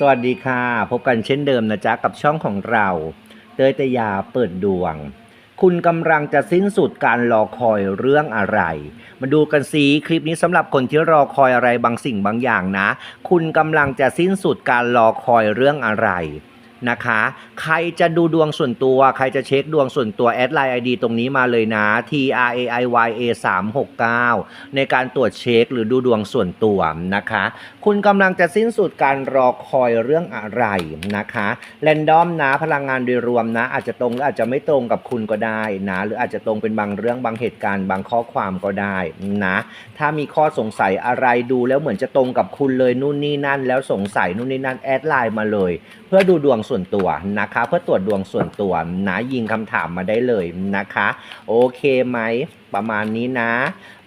สวัสดีค่ะ พบกันเช่นเดิมนะจ๊ะ กับช่องของเรา เตยตยาเปิดดวง คุณกำลังจะสิ้นสุดการรอคอยเรื่องอะไร มาดูกันสิคลิปนี้สำหรับคนที่รอคอยอะไรบางสิ่งบางอย่างนะ คุณกำลังจะสิ้นสุดการรอคอยเรื่องอะไร นะคะ ใครจะดูดวงส่วนตัว ใครจะเช็คดวงส่วนตัวแอดไลน์ ID ตรงนี้มาเลยนะ T R A I Y A 3 6 9ในการตรวจเช็คหรือดูดวงส่วนตัวนะคะ คุณกำลังจะสิ้นสุดการรอคอยเรื่องอะไรนะคะแรนดอมนะพลังงานโดยรวมนะ อาจจะตรงหรืออาจจะไม่ตรงกับคุณก็ได้นะ หรืออาจจะตรงเป็นบางเรื่องบางเหตุการณ์บางข้อความก็ได้นะ ถ้ามีข้อสงสัยอะไรดูแล้วเหมือนจะตรงกับคุณเลยนู่นนี่นั่น แล้วสงสัยนู่นนี่นั่นแอดไลน์มาเลย เพื่อดูดวงส่วนตัวนะคะ เพื่อตรวจดวงส่วนตัวนะยิงคำถามมาได้เลยนะคะ โอเคไหมประมาณนี้นะ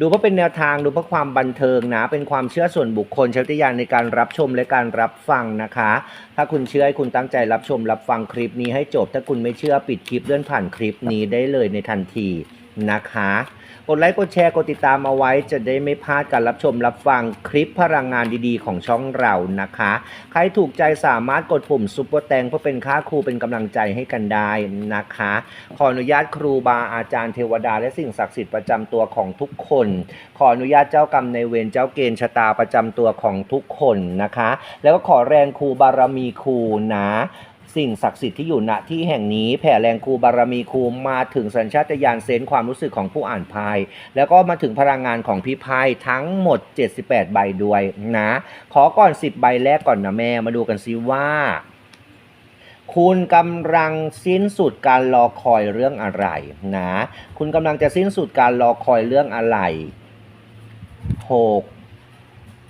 ดูเพื่อเป็นแนวทางดูเพื่อความบันเทิงนะ เป็นความเชื่อส่วนบุคคลใช้วิจารณญาณในการรับชมและการรับฟังนะคะ ถ้าคุณเชื่อให้คุณตั้งใจรับชมรับฟังคลิปนี้ให้จบ ถ้าคุณไม่เชื่อปิดคลิปเลื่อนผ่านคลิปนี้ได้เลยในทันทีนะคะ กดไลค์กดแชร์กดติดตามเอาไว้ จะได้ไม่พลาดการรับชมรับฟังคลิปพลังงานดีๆ ของช่องเรานะคะ ใครถูกใจสามารถกดปุ่มซุปเปอร์แตงเพื่อเป็นค่าครูเป็นกำลังใจให้กันได้นะคะ ขออนุญาตครูบาอาจารย์เทวดา และสิ่งศักดิ์สิทธิ์ประจำตัวของทุกคน ขออนุญาตเจ้ากรรมในเวรเจ้าเกณฑ์ชะตาประจำตัวของทุกคนนะคะ แล้วก็ขอแรงครูบารมีครูนะ สิ่งศักดิ์สิทธิ์ที่อยู่ณที่แห่งนี้แผ่แรงครูบารมีครูมาถึงสัญชาตญาณเซนความรู้สึกของผู้อ่านไพ่แล้วก็มาถึงพลังงานของพี่ไพ่ทั้งหมด 78 ใบด้วยนะ ขอก่อน 10 ใบแรกก่อนนะแม่มาดูกันซิว่าคุณกำลังสิ้นสุดการรอคอยเรื่องอะไรนะ คุณกำลังจะสิ้นสุดการรอคอยเรื่องอะไรหก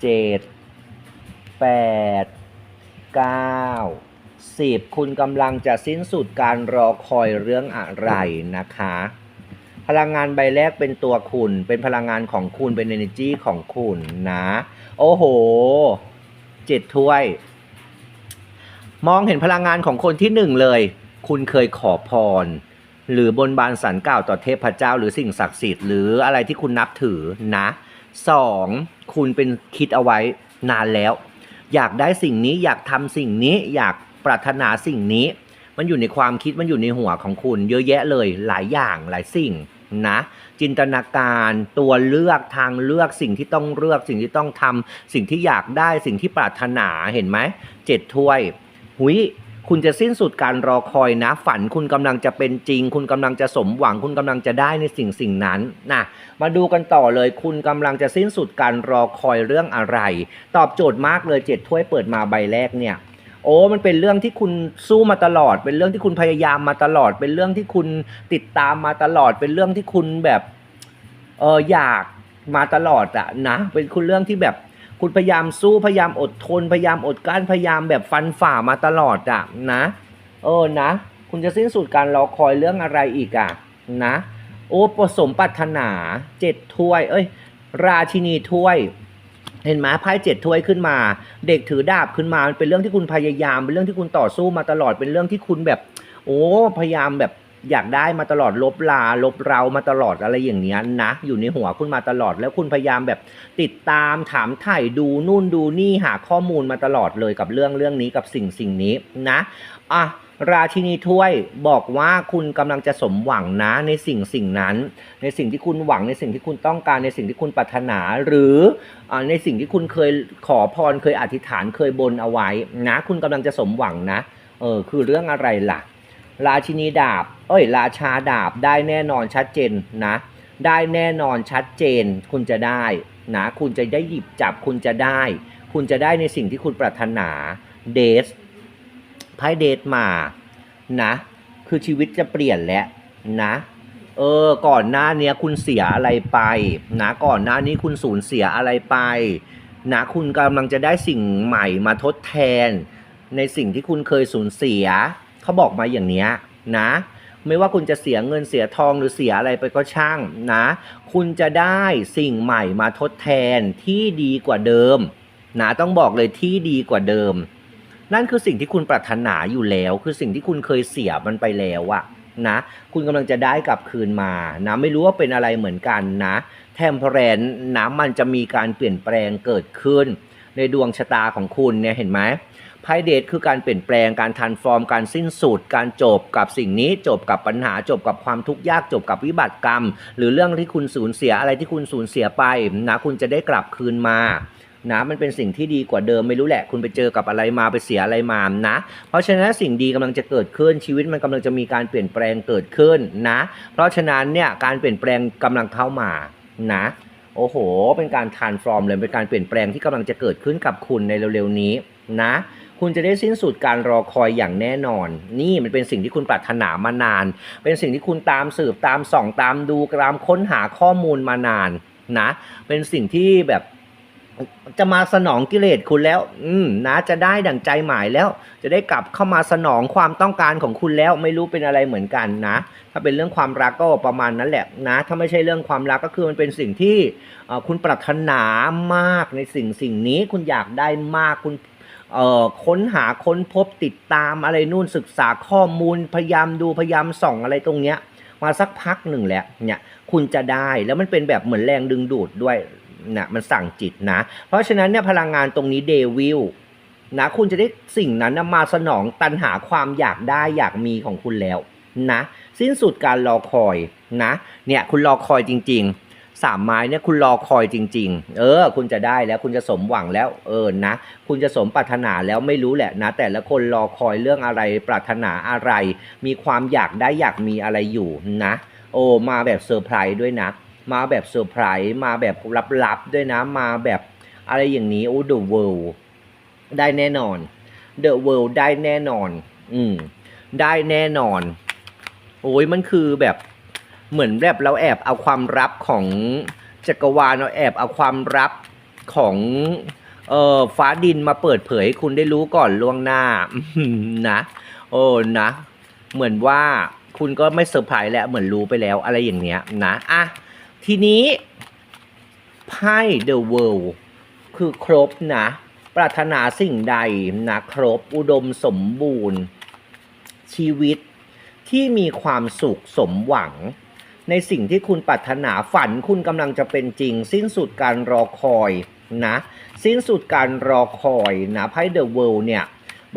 เจ็ดแปดเก้า สิบคุณกำลังจะสิ้นสุดการรอคอยเรื่องอะไรนะคะ พลังงานใบแรกเป็นตัวคุณ เป็นพลังงานของคุณเป็น energy ของคุณนะ โอ้โหเจ็ดถ้วย มองเห็นพลังงานของคนที่หนึ่งเลย คุณเคยขอพร หรือบนบานสันกล่าวต่อเทพเจ้า หรือสิ่งศักดิ์สิทธิ์หรืออะไรที่คุณนับถือนะสองคุณเป็นคิดเอาไว้นานแล้ว อยากได้สิ่งนี้อยากทำสิ่งนี้อยาก ปรารถนาสิ่งนี้ มันอยู่ในความคิดมันอยู่ในหัวของคุณ เยอะแยะเลยหลายอย่างหลายสิ่งนะจินตนาการตัวเลือกทางเลือกสิ่งที่ต้องเลือกสิ่งที่ต้องทำสิ่งที่อยากได้สิ่งที่ปรารถนาเห็นไหมเจ็ดถ้วย หุยคุณจะสิ้นสุดการรอคอยนะ ฝันคุณกำลังจะเป็นจริง คุณกำลังจะสมหวัง คุณกำลังจะได้ในสิ่งสิ่งนั้นนะมาดูกันต่อเลย คุณกำลังจะสิ้นสุดการรอคอยเรื่องอะไร ตอบโจทย์มากเลยเจ็ดถ้วยเปิดมาใบแรกเนี่ย โอ้ มันเป็นเรื่องที่คุณสู้มาตลอด เป็นเรื่องที่คุณพยายามมาตลอด เป็นเรื่องที่คุณติดตามมาตลอด เป็นเรื่องที่คุณแบบเอออยากมาตลอดอะนะ เป็นคุณเรื่องที่แบบคุณพยายามสู้พยายามอดทน พยายามอดกลั้นพยายามแบบฟันฝ่ามาตลอดอะนะ เออนะ คุณจะสิ้นสุดการรอคอยเรื่องอะไรอีกอะนะ โอ้ผสมปรารถนาเจ็ดถ้วย เอ้ย ราชินีถ้วย เห็นไหมไพ่เจ็ดถ้วยขึ้นมา เด็กถือดาบขึ้นมามันเป็นเรื่องที่คุณพยายาม เป็นเรื่องที่คุณต่อสู้มาตลอดเป็นเรื่องที่คุณแบบ โอ้พยายามแบบ อยากได้มาตลอดลบลาลบเรามาตลอดอะไรอย่างเนี้ยนะ อยู่ในหัวคุณมาตลอดแล้วคุณพยายามแบบติดตามถามไถ่ดูนู่นดูนี่หาข้อมูลมาตลอดเลยกับเรื่องเรื่องนี้กับสิ่งสิ่งนี้นะอะราชินีถ้วยบอกว่าคุณกำลังจะสมหวังนะในสิ่งสิ่งนั้น ในสิ่งที่คุณหวังในสิ่งที่คุณต้องการในสิ่งที่คุณปรารถนา หรืออาในสิ่งที่คุณเคยขอพรเคยอธิษฐานเคยบนเอาไว้นะ คุณกำลังจะสมหวังนะเออคือเรื่องอะไรล่ะ ราชินีดาบ เอ้ย ราชาดาบได้แน่นอนชัดเจนนะ ได้แน่นอนชัดเจน คุณจะได้นะ คุณจะได้หยิบจับคุณจะได้ คุณจะได้ในสิ่งที่คุณปรารถนาเดสไพ่เดสมานะ คือชีวิตจะเปลี่ยนแล้วนะเออ ก่อนหน้านี้คุณเสียอะไรไปนะก่อนหน้านี้คุณสูญเสียอะไรไปนะคุณกำลังจะได้สิ่งใหม่มาทดแทน ในสิ่งที่คุณเคยสูญเสีย เขาบอกมาอย่างเนี้ยนะ ไม่ว่าคุณจะเสียเงินเสียทองหรือเสียอะไรไปก็ช่างนะ คุณจะได้สิ่งใหม่มาทดแทนที่ดีกว่าเดิมนะต้องบอกเลยที่ดีกว่าเดิม นั่นคือสิ่งที่คุณปรารถนาอยู่แล้ว คือสิ่งที่คุณเคยเสียมันไปแล้วอะนะ คุณกำลังจะได้กลับคืนมานะไม่รู้ว่าเป็นอะไรเหมือนกันนะ แทมเพรนนะมันจะมีการเปลี่ยนแปลงเกิดขึ้น ในดวงชะตาของคุณเนี่ยเห็นไหม ไพ่เดทคือการเปลี่ยนแปลงการทันฟอร์ม การสิ้นสุดการจบกับสิ่งนี้ จบกับปัญหาจบกับความทุกข์ยากจบกับวิบัติกรรม หรือเรื่องที่คุณสูญเสียอะไรที่คุณสูญเสียไปนะคุณจะได้กลับคืนมานะมันเป็นสิ่งที่ดีกว่าเดิมไม่รู้แหละ คุณไปเจอกับอะไรมาไปเสียอะไรมานะ เพราะฉะนั้นสิ่งดีกำลังจะเกิดขึ้นชีวิตมันกำลังจะมีการเปลี่ยนแปลงเกิดขึ้นนะ เพราะฉะนั้นเนี่ยการเปลี่ยนแปลงกำลังเข้ามานะโอ้โห เป็นการทานฟอร์มเลยเป็นการเปลี่ยนแปลงที่กำลังจะเกิดขึ้นกับคุณในเร็วๆนี้นะ คุณจะได้สิ้นสุดการรอคอยอย่างแน่นอน นี่มันเป็นสิ่งที่คุณปรารถนามานาน เป็นสิ่งที่คุณตามสืบตามส่องตามดูตามค้นหาข้อมูลมานานนะ เป็นสิ่งที่แบบจะมาสนองกิเลสคุณแล้ว อืมนะ จะได้ดั่งใจหมายแล้ว จะได้กลับเข้ามาสนองความต้องการของคุณแล้ว ไม่รู้เป็นอะไรเหมือนกันนะ ถ้าเป็นเรื่องความรักก็ประมาณนั้นแหละนะ ถ้าไม่ใช่เรื่องความรักก็คือมันเป็นสิ่งที่คุณปรารถนามากในสิ่งสิ่งนี้ คุณอยากได้มาก คุณ เอ่อค้นหาค้นพบติดตามอะไรนู่นศึกษาข้อมูลพยายามดูพยายามส่องอะไรตรงเนี้ยมาสักพักหนึ่งแล้วเนี่ยคุณจะได้แล้วมันเป็นแบบเหมือนแรงดึงดูดด้วยนะมันสั่งจิตนะ เพราะฉะนั้นเนี่ยพลังงานตรงนี้เดวิลนะคุณจะได้สิ่งนั้นนะมาสนองตันหาความอยากได้อยากมีของคุณแล้วนะ สิ้นสุดการรอคอยนะเนี่ยคุณรอคอยจริง ๆ สามไม้เนี่ยคุณรอคอยจริง ๆ เออ คุณจะได้แล้วคุณจะสมหวังแล้วเออนะ คุณจะสมปรารถนาแล้วไม่รู้แหละนะ แต่ละคนรอคอยเรื่องอะไรปรารถนาอะไร มีความอยากได้อยากมีอะไรอยู่นะ โอ้มาแบบเซอร์ไพรส์ด้วยนะ มาแบบเซอร์ไพรส์มาแบบลับๆด้วยนะ มาแบบอะไรอย่างนี้โอ้เดอะเวิลด์ได้แน่นอนเดอะเวิลด์ได้แน่นอน อืมได้แน่นอน โอ้ยมันคือแบบ เหมือนแบบเราแอบเอาความลับของจักรวาลเราแอบเอาความลับของเอ่อฟ้าดินมาเปิดเผยให้คุณได้รู้ก่อนล่วงหน้านะโอ้นะ เหมือนว่าคุณก็ไม่เซอร์ไพรส์แล้วเหมือนรู้ไปแล้วอะไรอย่างเงี้ยนะอะทีนี้ไพ่ The World คือครบนะ ปรารถนาสิ่งใดนะครบอุดมสมบูรณ์ ชีวิตที่มีความสุขสมหวัง ในสิ่งที่คุณปรารถนาฝันคุณกำลังจะเป็นจริง สิ้นสุดการรอคอยนะ สิ้นสุดการรอคอยนะไพ่ The World เนี่ย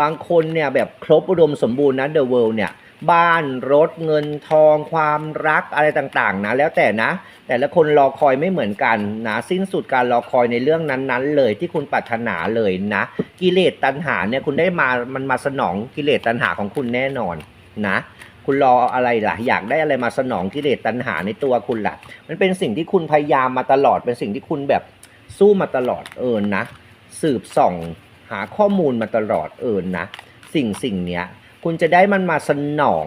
บางคนเนี่ยแบบครบอุดมสมบูรณ์นะ The World เนี่ยบ้านรถเงินทองความรักอะไรต่างๆนะแล้วแต่นะ แต่ละคนรอคอยไม่เหมือนกันนะสิ้นสุดการรอคอยในเรื่องนั้นๆ เลยที่คุณปรารถนาเลยนะ กิเลสตัณหาเนี่ยคุณได้มามันมาสนองกิเลสตัณหาของคุณแน่นอนนะ คุณรออะไรล่ะ อยากได้อะไรมาสนองกิเลสตัณหาในตัวคุณล่ะ มันเป็นสิ่งที่คุณพยายามมาตลอด เป็นสิ่งที่คุณแบบสู้มาตลอดเออนะ สืบส่องหาข้อมูลมาตลอดเออนะ สิ่งสิ่งเนี้ยคุณจะได้มันมาสนอง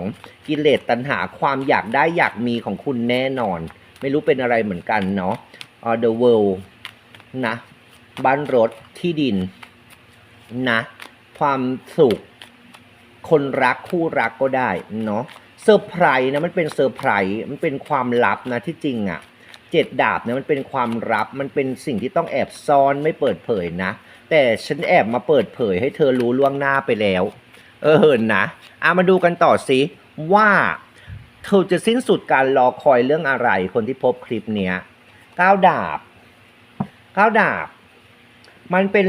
กิเลสตัณหาความอยากได้อยากมีของคุณแน่นอน ไม่รู้เป็นอะไรเหมือนกันเนาะอ่า the world นะ บ้านรถที่ดินนะ ความสุข คนรักคู่รักก็ได้เนาะเซอร์ไพรส์นะมันเป็นเซอร์ไพรส์มันเป็นความลับนะที่จริงอะ่ะเจ็ดดาบเนี่ยมันเป็นความลับมันเป็นสิ่งที่ต้องแอบซ่อนไม่เปิดเผยนะ แต่ฉันแอบมาเปิดเผยให้เธอรู้ล่วงหน้าไปแล้ว เออนะอะมาดูกันต่อสิว่า เธอจะสิ้นสุดการรอคอยเรื่องอะไร คนที่พบคลิปเนี้ยก้าวดาบก้าวดาบ มันเป็น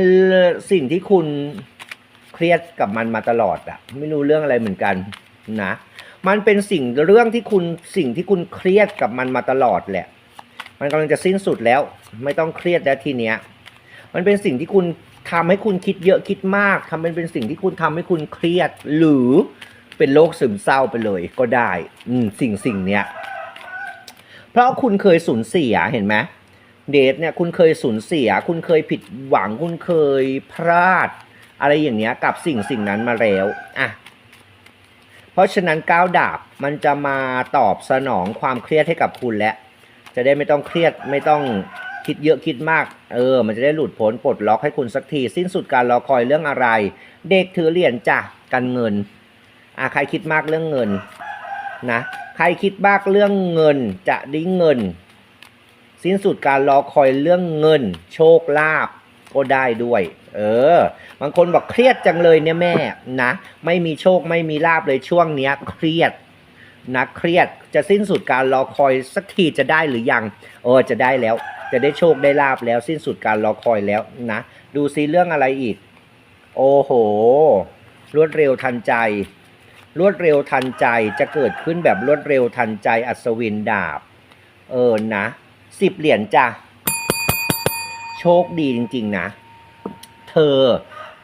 สิ่งที่คุณ เครียดกับมันมาตลอดอะไม่รู้เรื่องอะไรเหมือนกันนะ มันเป็นสิ่งเรื่องที่คุณสิ่งที่คุณเครียดกับมันมาตลอดแหละ มันกำลังจะสิ้นสุดแล้ว ไม่ต้องเครียดแล้วทีเนี้ย มันเป็นสิ่งที่คุณทำให้คุณคิดเยอะคิดมากทำเป็นเป็นสิ่งที่คุณทำให้คุณเครียด หรือเป็นโรคซึมเศร้าไปเลยก็ได้ อืมสิ่งสิ่งเนี้ย เพราะคุณเคยสูญเสียเห็นไหมเดทเนี่ยคุณเคยสูญเสีย คุณเคยผิดหวังคุณเคยพลาด อะไรอย่างเงี้ยกับสิ่งสิ่งนั้นมาแล้วอะเพราะฉะนั้นก้าวดาบมันจะมาตอบสนองความเครียดให้กับคุณและ จะได้ไม่ต้องเครียดไม่ต้องคิดเยอะคิดมาก เออ มันจะได้หลุดพ้นปลดล็อกให้คุณสักที สิ้นสุดการรอคอยเรื่องอะไร เด็กถือเหรียญจ้ะกันเงินอะใครคิดมากเรื่องเงินนะใครคิดมากเรื่องเงินจะได้เงิน สิ้นสุดการรอคอยเรื่องเงิน โชคลาภ ก็ได้ด้วย เออ บางคนบอกเครียดจังเลยเนี่ยแม่นะไม่มีโชคไม่มีลาบเลยช่วงเนี้ยเครียดนะเครียดจะสิ้นสุดการรอคอยสักทีจะได้หรือยังเออจะได้แล้ว จะได้โชคได้ลาบแล้วสิ้นสุดการรอคอยแล้วนะดูซิเรื่องอะไรอีก โอ้โห รวดเร็วทันใจ รวดเร็วทันใจจะเกิดขึ้นแบบรวดเร็วทันใจอัศวินดาบ เออนะสิบเหรียญจ้ะ โชคดีจริง ๆ นะ เธอ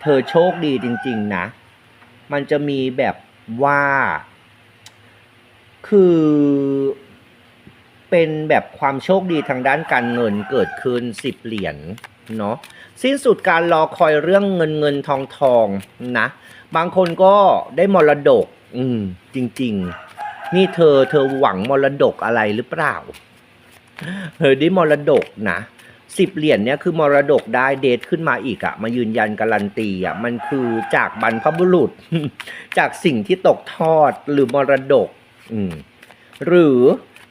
เธอโชคดีจริง ๆ นะ มันจะมีแบบว่า คือเป็นแบบความโชคดีทางด้านการเงินเกิดขึ้นสิบเหรียญเนาะสิ้นสุดการรอคอยเรื่องเงินเงินทองทองนะ บางคนก็ได้มรดก อืม จริง ๆ นี่เธอเธอหวังมรดกอะไรหรือเปล่า เธอได้มรดกนะ สิบเหรียญเนี่ยคือมรดกได้เดทขึ้นมาอีกอะมายืนยันการันตีอะมันคือจากบรรพบุรุษ จากสิ่งที่ตกทอดหรือมรดก อืมหรือ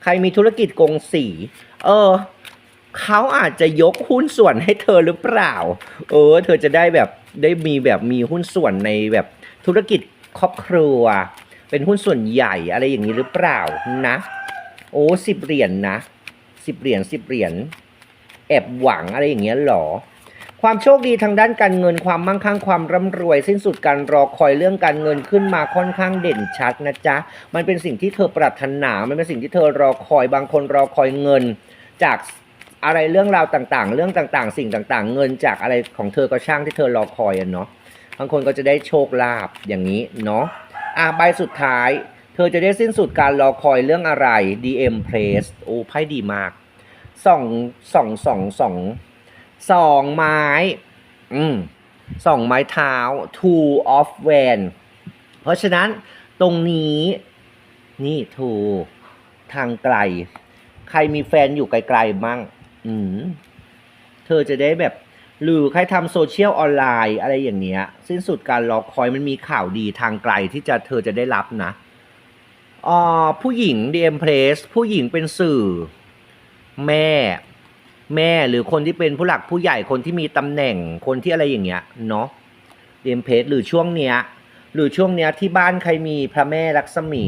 ใครมีธุรกิจกงสี เออเขาอาจจะยกหุ้นส่วนให้เธอหรือเปล่า เออ เธอจะได้แบบได้มีแบบมีหุ้นส่วนในแบบธุรกิจครอบครัว เป็นหุ้นส่วนใหญ่อะไรอย่างนี้หรือเปล่านะ โอ้สิบเหรียญนะสิบเหรียญสิบเหรียญ แอบหวังอะไรอย่างเงี้ยหรอ ความโชคดีทางด้านการเงินความมั่งคั่งความร่ำรวย สิ้นสุดการรอคอยเรื่องการเงินขึ้นมาค่อนข้างเด่นชัดนะจ๊ะ มันเป็นสิ่งที่เธอปรารถนา มันเป็นสิ่งที่เธอรอคอยบางคนรอคอยเงิน จากอะไรเรื่องราวต่างๆ เรื่องต่างๆ สิ่งต่างๆ เงินจากอะไรของเธอก็ช่างที่เธอรอคอยอะเนาะบางคนก็จะได้โชคลาภอย่างนี้เนาะอะใบสุดท้าย เธอจะได้สิ้นสุดการรอคอยเรื่องอะไร DM Place โอ้ไพ่ดีมาก สองสองสองสองสองไม้ อืมสองไม้เท้า two of van เพราะฉะนั้นตรงนี้นี่ two ทางไกล ใครมีแฟนอยู่ไกลๆมั่ง อืมเธอจะได้แบบ หรือใครทำโซเชียลออนไลน์อะไรอย่างเนี้ย สิ้นสุดการรอคอยมันมีข่าวดีทางไกลที่จะเธอจะได้รับนะอ่าผู้หญิง DM Place ผู้หญิงเป็นสื่อ แม่ แม่หรือคนที่เป็นผู้หลักผู้ใหญ่คนที่มีตำแหน่งคนที่อะไรอย่างเงี้ยเนาะ DM Place หรือช่วงเนี้ยหรือช่วงเนี้ยที่บ้านใครมีพระแม่ลักษมี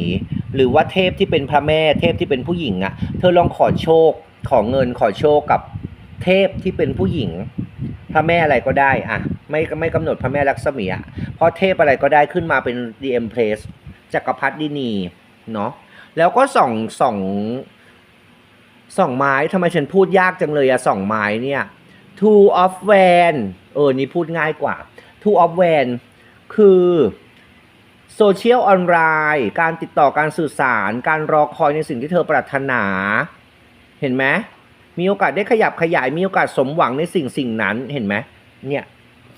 หรือว่าเทพที่เป็นพระแม่ เทพที่เป็นผู้หญิงอะ่ะ เธอลองขอโชค ขอเงินขอโชคกับเทพที่เป็นผู้หญิง พระแม่อะไรก็ได้อะไม่ไม่กำหนดพระแม่ลักษมีอะเพราะเทพอะไรก็ได้ขึ้นมาเป็น DM Place จักรพรรดินีเนาะแล้วก็ส่องส่อง ส่องไม้ทำไมฉันพูดยากจังเลยอะส่องไม้เนี่ย two of van เออ นี่พูดง่ายกว่า two of van คือโซเชียลออนไลน์การติดต่อการสื่อสาร การรอคอยในสิ่งที่เธอปรารถนา เห็นไหมมีโอกาสได้ขยับขยาย มีโอกาสสมหวังในสิ่งสิ่งนั้นเห็นไหมเนี่ย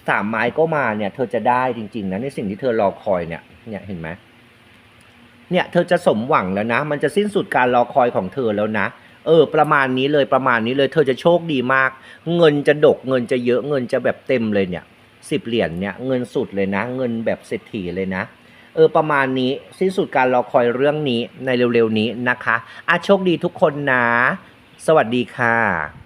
สามไม้ก็มาเนี่ย เธอจะได้จริง ๆนะในสิ่งที่เธอรอคอยเนี่ยเนี่ยเห็นไหมเนี่ยเธอจะสมหวังแล้วนะ มันจะสิ้นสุดการรอคอยของเธอแล้วนะ เออ ประมาณนี้เลยประมาณนี้เลย เธอจะโชคดีมาก เงินจะดกเงินจะเยอะเงินจะแบบเต็มเลยเนี่ยสิบเหรียญเนี่ยเงินสุดเลยนะ เงินแบบเศรษฐีเลยนะเออประมาณนี้สิ้นสุดการรอคอยเรื่องนี้ในเร็วๆนี้นะคะอาโชคดีทุกคนนะ สวัสดีค่ะ